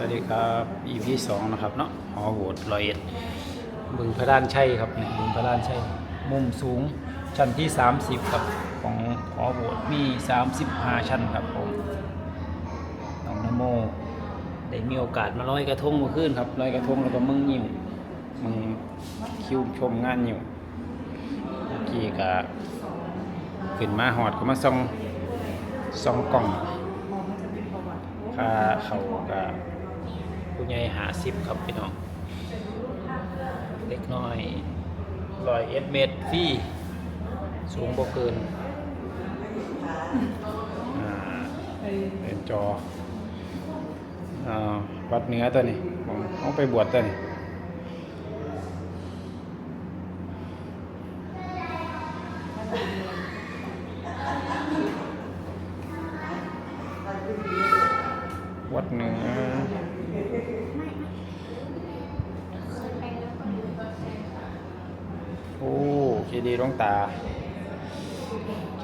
สวัสดีครับอีพีสองนะครับเนาะหอโหวตรอยเอ็ดบึงพระด้านชัยครับเนี่ยบึงพระด้านชัยมุมสูงชั้นที่ 30ครับของหอโหวตมี 35 ชั้นครับผมน้องนโมได้มีโอกาสมาลอยกระทงเมื่อคืนครับลอยกระทงแล้วก็มึงยิวมึงคิวชมงานอยู่เมื่อกี้ก็ขึ้นมาหอดก็มาส่องส่องกล่องค่าเขาก็ ผู้ใหญ่หาสิบครับพี่น้อง เล็กน้อยร้อยเอ็ดเมตรฟรี่สูงบ่เกินอ่าเป็นจออวัดเนื้อตัวนี้ผมเอาไปบวชตัวนี้วัดเหนือ โอ้เคดีหลวง ตา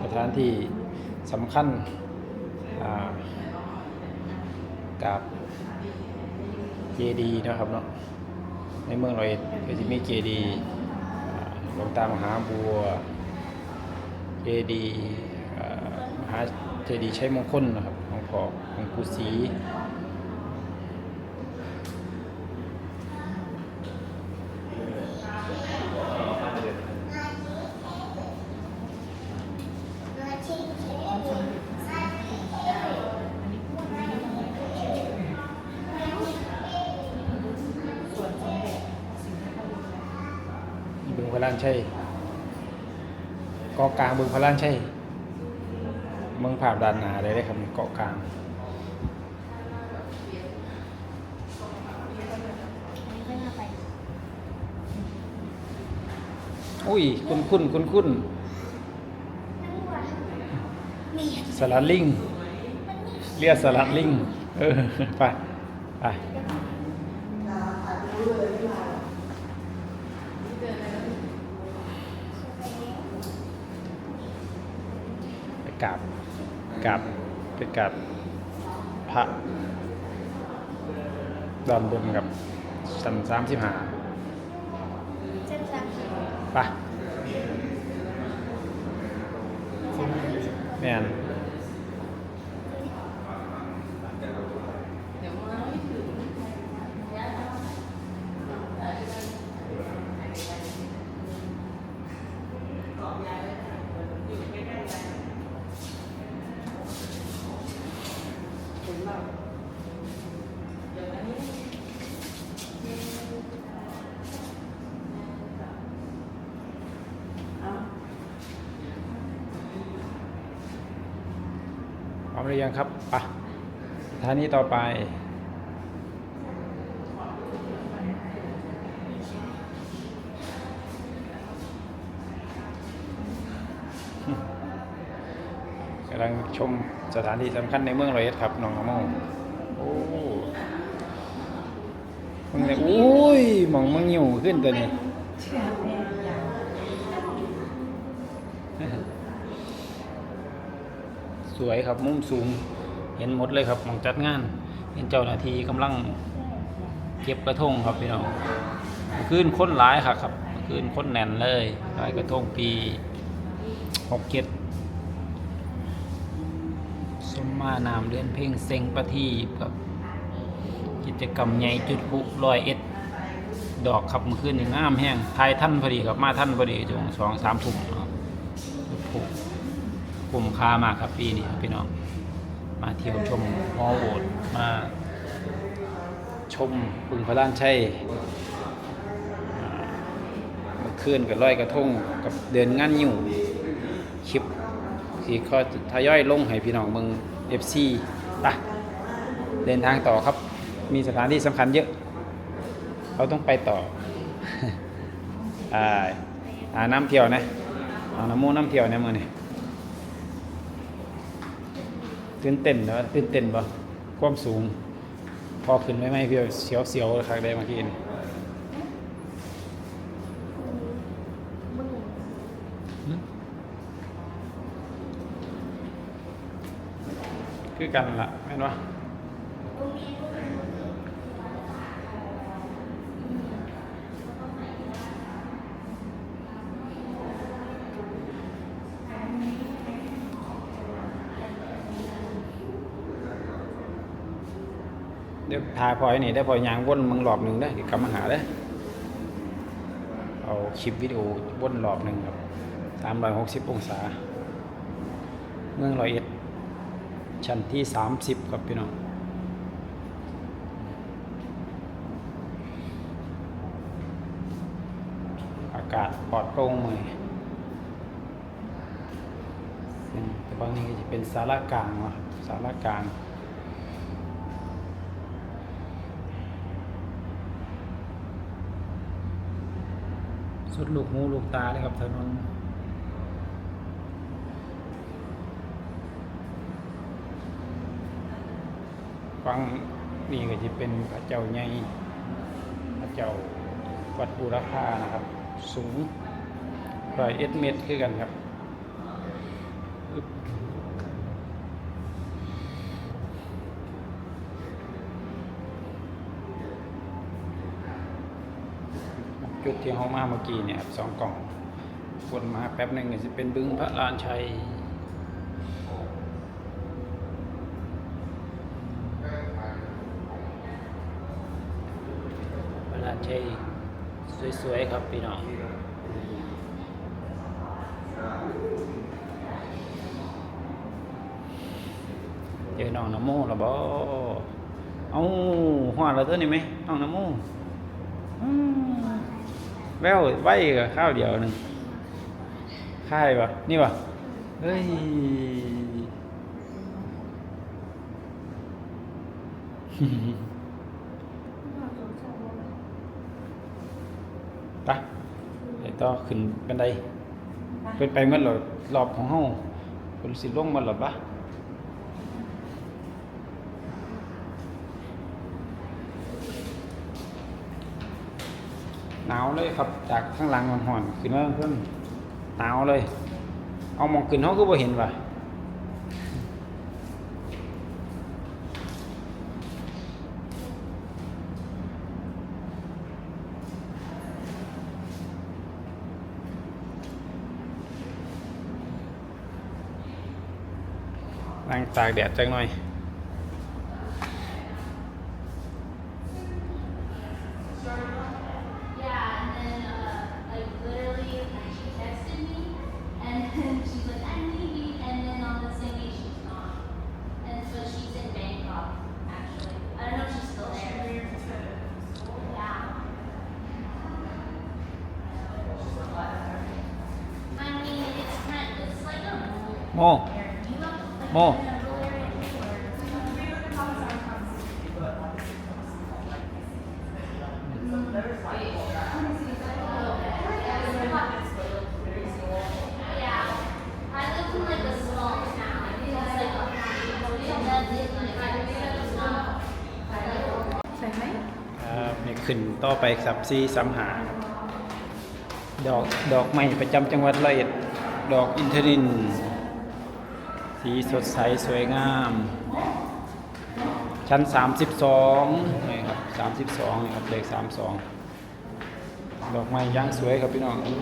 สถานที่สำคัญกับเจดีนะครับเนาะในเมืองเราเองก็จะมีเจดีหลวงตามหาบัวเจดีมหาเจดีย์ชัยมงคลนะครับของพ่อของปู่ศรี บึงพระลานชัย เกาะกลางบึงพระลานชัยเมืองผ่าบดานหนาเลยได้ครับเกาะกลางอุ้ย คุณคุณคุณคุณสลัดลิงเรียกสลัดลิงเออไป ไป กราบกราบไปกราบพระดอนบนกับชั้นสามสิบห้าไปแม่น รือยังครับไปสถานีต่อไป กำลังชมสถานที่สำคัญในเมืองรอยเอ็ดครับน้องน้ำมงโอ้มึงเลยอุ้ยมองมึงหิวขึ้นตัวนี้ สวยครับมุมสูง เห็นหมดเลยครับหมองจัดงาน เห็นเจ้าหน้าที่กำลังเก็บกระทงครับพี่น้องคืนคนหลายครับครับคืนคนแน่นเลยลอยกระทงปีหกเจ็ดสมมานามเดือนเพ่งเซ็งประทีปครับ กิจกรรมใหญ่จุดพลุลอยเอ็ดดอกครับมื่อคืนนี่งามแห้งทายท่านพอดีครับมาท่านพอดีช่วงสองสามทุ่ม คุ้มค่ามากครับปีนี้พี่น้อง มาเที่ยวชมฮอลล์วูดมาชมบึงพระล้านชัยอ่าเมื่อคืนกับร้อยกระทงกับเดินงานยิ่คลิปที่เขาทยอยลงให้พี่น้องเมืองเอฟซีปะเดินทางต่อครับ มีสถานที่สำคัญเยอะ เราต้องไปต่ออ่าหาน้ำเที่ยวนะเอาน้ำมูน้ำเที่ยวเนี่ยมือนี่ ตื่นเต้นนะตื่นเต้นบ่ความสูง พอขึ้นไม่ไม่เพียวเสียวเสียวๆครั้งได้เมื่อกี้นี่หึคือกันละแม่นวะ เดี๋ยวทาพอยนี่ได้พอยางว่นมึงรอบหนึ่งได้เดี๋ยวกลับมาหาได้เอาคลิปวิดีโอวนรอบหนึ่งครับสามร้อยหกสิบองศา เมืองร้อยเอ็ดชั้นที่สามสิบครับพี่น้องอากาศปลอดโปร่งเลยแต่บางนี้จะเป็นสารากลางเนาะสารากลาง สุดลูกหูลูกตาเลยครับถนนฟังนี่ก็จะเป็นพระเจ้าใหญ่พระเจ้าวัดบูรพานะครับ สูงร้อยเอ็ดเมตรคือกันครับ จุดที่เขามาเมื่อกี้เนี่ยสองกล่องวนมาแป๊บหนึ่งจะเป็นบึงพระลานชัยพระลานชัยสวยๆครับพี่น้องเจอน้องน้ำโมแล้วบ่เอาหอดแล้วตัวนี้ไหมน้องน้ำโมอืม แววไว้กับข้าวเดียวหนึ่งค่ายปะนี่ปะเฮ้ยไปเดี๋ยวต่อขึ้นบันไดเป็นไปเมื่อหรอรอบของเฮาคนสิลงมาหรอปะ นาวเลยครับ จากข้างหลังมันห่อนขึ้นมาเพิ่มหนาวเลย เอามองขึ้นเขาก็บ่เห็นว่ะนั่งตากแดดจังหน่อย ใช่ไหมครับนี่ขึ้นต่อไปครับซีสามหา ดอกดอกไม้ประจำจังหวัดร้อยเอ็ด ดอกอินทริน สีสดใสสวยงาม ชั้น 32นี่ครับ32นี่ครับเลข32 ดอกไม้ย่างสวยครับพี่น้องอู้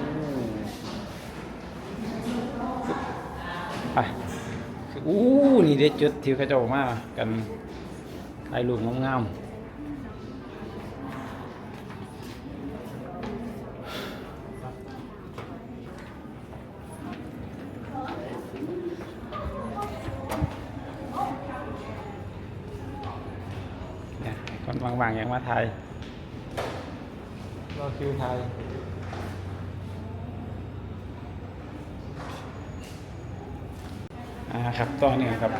ไป อู้นี่เด็ดจุดที่เขาเจะออกมากันถ่ายรูปงามๆคนวางๆอย่างมาไทยรอคิวไทย อ่าครับต่อเนี่ยครับ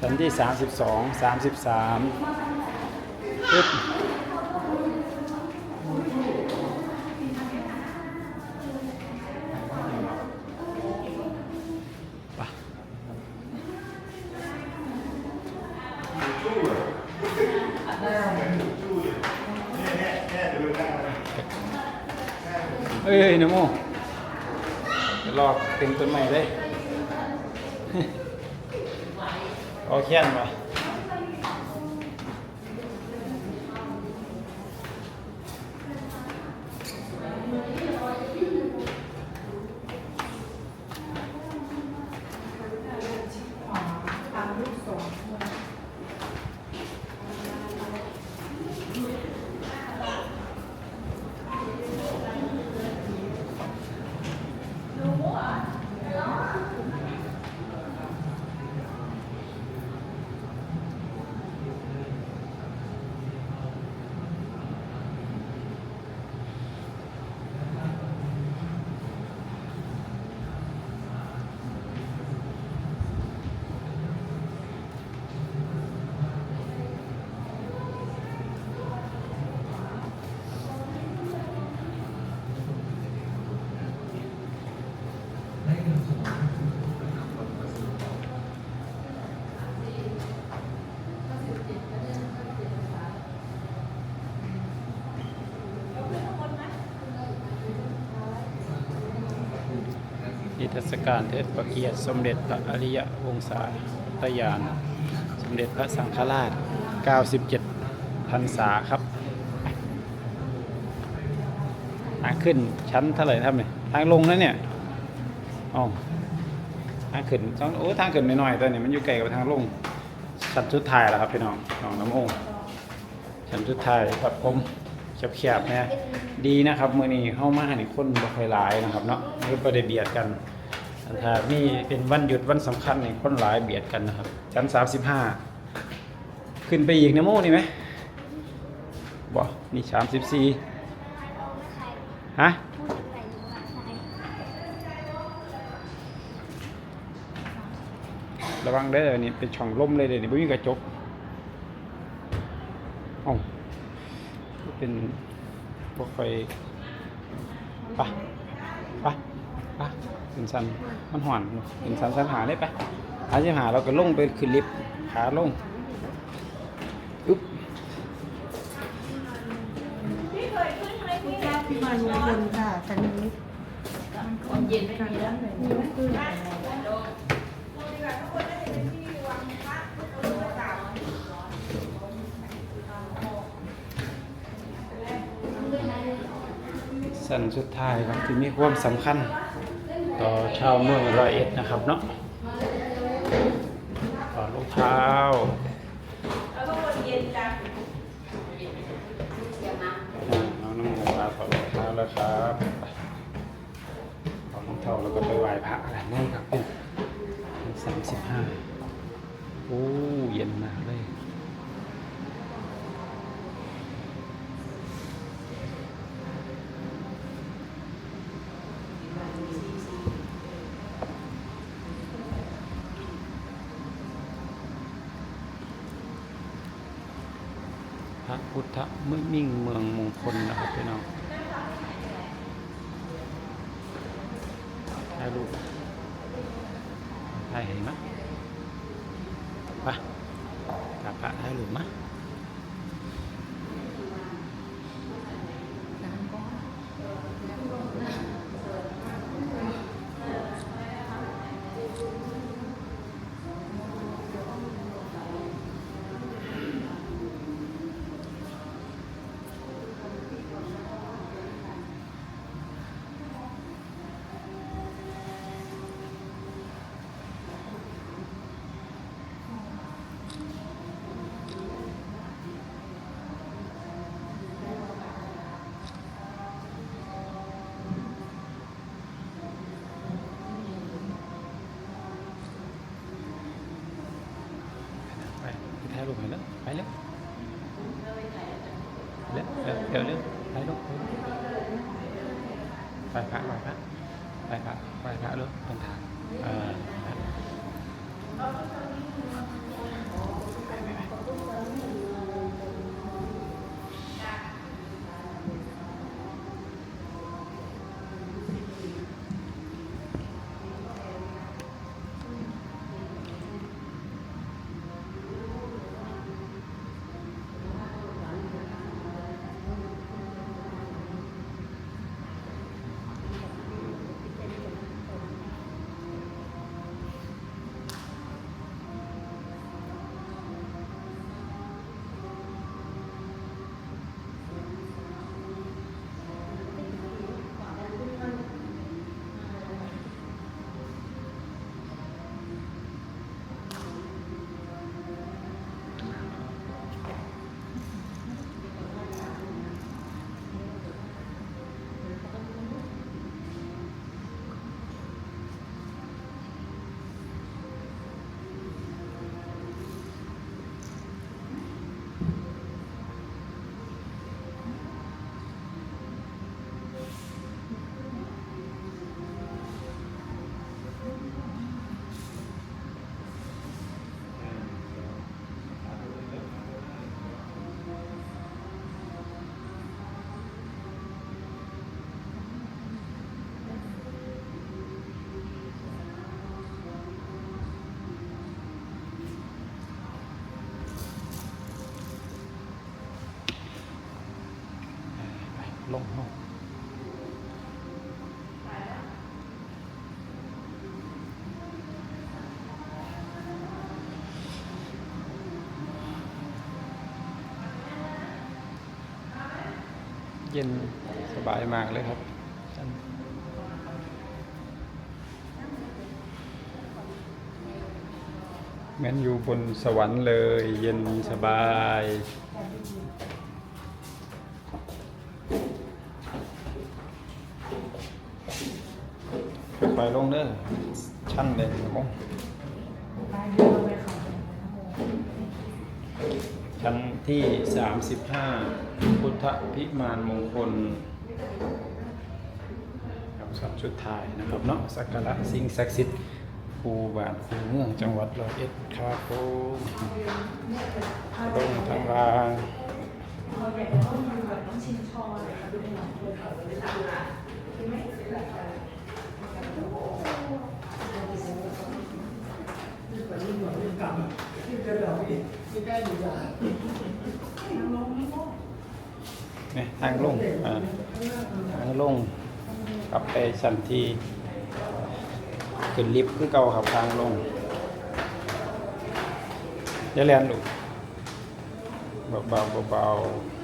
ชั้นที่ 32 33ปึ๊บเอ้ยนโม เดี๋ยวรอเต็มต้นใหม่เลยโอเคอันวะ นิ ทศการเทิดพระเกียรติสมเด็จพระอริยวงศาตยาน สมเด็จพระสังฆราช 97พรรษาครับทางขึ้นชั้นเท่าไหร่ครับเนี่ยทางลงนะเนี่ยอ๋อทางขึ้นต้องโอ้ทางขึ้นไม่น้อยตัวนี้มันอยู่ไกลกับทางลงชั้นสุดท้ายแล้วครับพี่น้องน้องน้ำองค์ชั้นสุดท้ายครับผมแคบๆนะดีนะครับ มือนี้เข้ามานี่คนบ่ค่อยหลายนะครับเนาะคือบ่ได้เบียดกัน ถ้ามีเป็นวันหยุดวันสำคัญนี่คนหลายเบียดกันนะครับชั้นสามสิบห้าขึ้นไปอีกนะโมนี่ไหมบ่นี่สามสิบสี่ฮะระวังเด้อนี่เป็นช่องลมเลยเด้อนี่ไม่มีกระจกเอ้าเป็นพวกไฟปะปะปะ เป็นสันมันห่อนเป็นสันสันหาได้ปะหาจะหาเราก็ลงไปขึ้นลิฟต์ขาลงอุ๊บคุณเจ้าพิมานมงคลค่ะชั้นนี้มันเย็นไม่ดีแล้วเลยสั้นสุดท้ายครับที่มีความสำคัญ ต่อชาวเมืองร้อยเอ็ดนะครับเนาะต่อรองเท้าอ่าน้องน้ำหมูลาถอดรองเท้าแล้วครับถอดรองเท้าแล้วก็ไปไหว้พระอะไรนี่ครับเป็นสามสิบห้าโอ้เย็นมากเลย พระพุทธ มิ่งเมืองมงคลนะครับพี่น้องถ่ายรูปถ่ายเห็นไหมยไปกลับพระถ่ายรูปมะ เย็นสบายมากเลยครับเหมือนอยู่บนสวรรค์เลย เย็นสบายไปลงเด้อชั้นเลยมงชั้น ที่ 35 พุทธพิมานมงคลครับสับสุดท้ายนะครับเนาะสักการะสิ่งศักดิ์สิทธิ์ครูบาทครูเมืองจังหวัดร้อยเอ็ดครับผมลงทางลางเราอยากจะต้องดูแบบต้องชินชอเลยค่ะดูหนังเลยค่ะเวลาใช่ไหม เนี่ยทางลงอ่าทางลงกลับไปสันทีขึ้นลิฟต์คือเก่าครับทางลงอย่าเรียนลูกเบาๆเบาๆ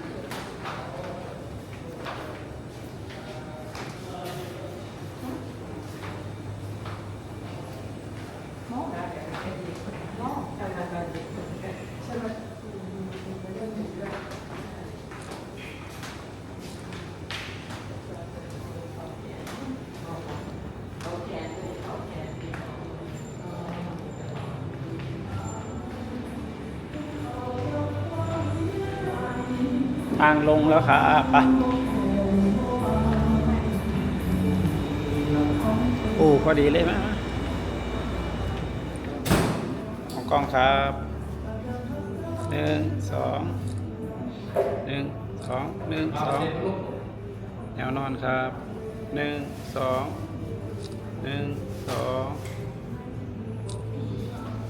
ลงแล้วครับไปโอ้พอดีเลยไหมของกล้องครับหนึ่งสองหนึ่งสองหนึ่งสองแนวนอนครับหนึ่งสองหนึ่งสอง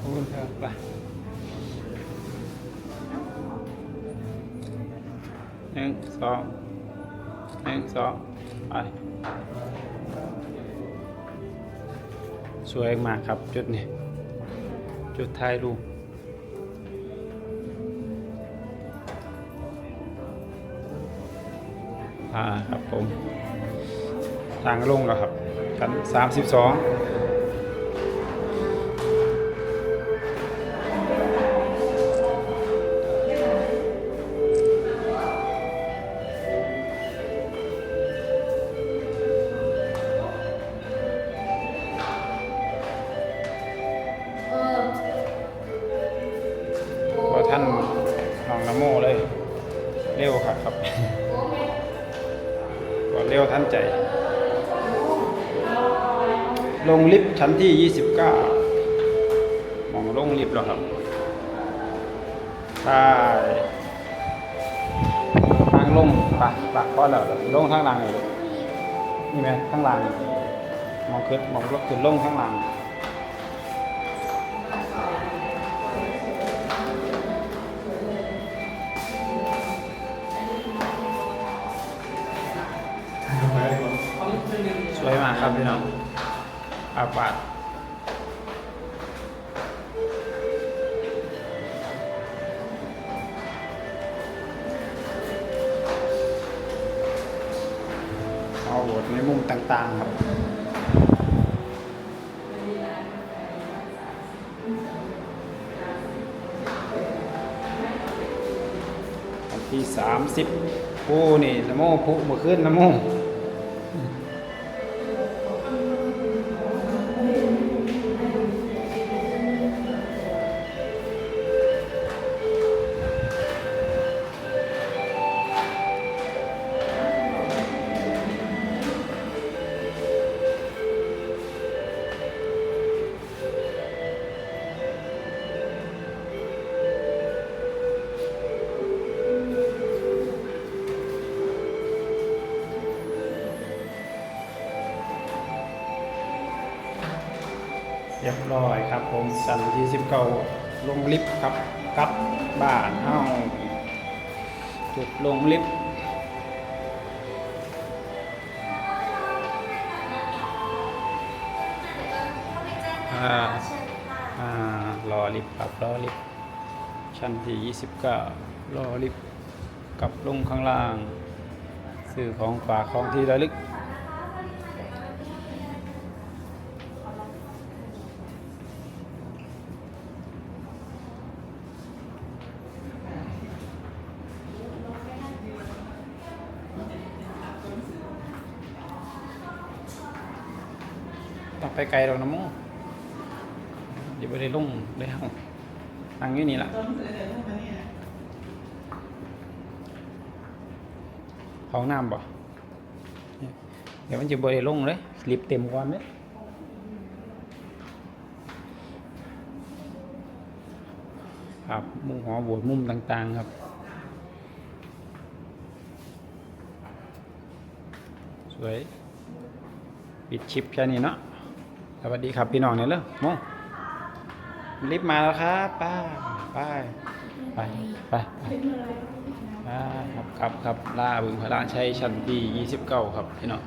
ขอบคุณครับไป นึ่งสองหนึ่งสองไปสวยมากครับจุดนี้ จุดถ่ายรูปอ่าครับผมทางลงแล้วครับชั้นสามสิบสอง วันที่ 29มองลงลิฟต์แล้วครับใช่ทางลงปะปะก็แล้วลงทางล่างเลยนี่ไหมข้างล่างมองขึ้นมองลงขึ้นลงข้างล่างสวยมากครับพี่น้อง อาปาดเอาโหวตในมุมต่างๆครับที่สามสิบผู้นี่นโมผู้เมื่อคืนนโม ครับผมสันที่สิบเก้าลงลิฟต์ครับกลับบ้านเฮาจุดลงลิฟต์อ่าอ่ารอลิฟต์ครับรอลิฟต์ชั้นที่ยี่สิบเก้ารอลิฟต์กลับลงข้างล่างซื้อของฝากของที่ระลึก ไปไกลหรอกนะโมเดี๋ยวไปได้ลงได้ห้องนั่งอยู่นี่ละห้องน้ำบ่เดี๋ยวมันจะบริลงเลยลิฟต์เต็มก่อนเลยครับ มุมหอโบสถ์มุมต่าง ๆ ครับสวย ปิดชิปแค่นี้เนาะ สวัสดีครับพี่น้องเนี่ยเลยโมลิฟต์มาแล้วครับไป้าไปไปไปไปไปครับครับครับลาบึงพระราชัยชั้นที่29ครับพี่น้อง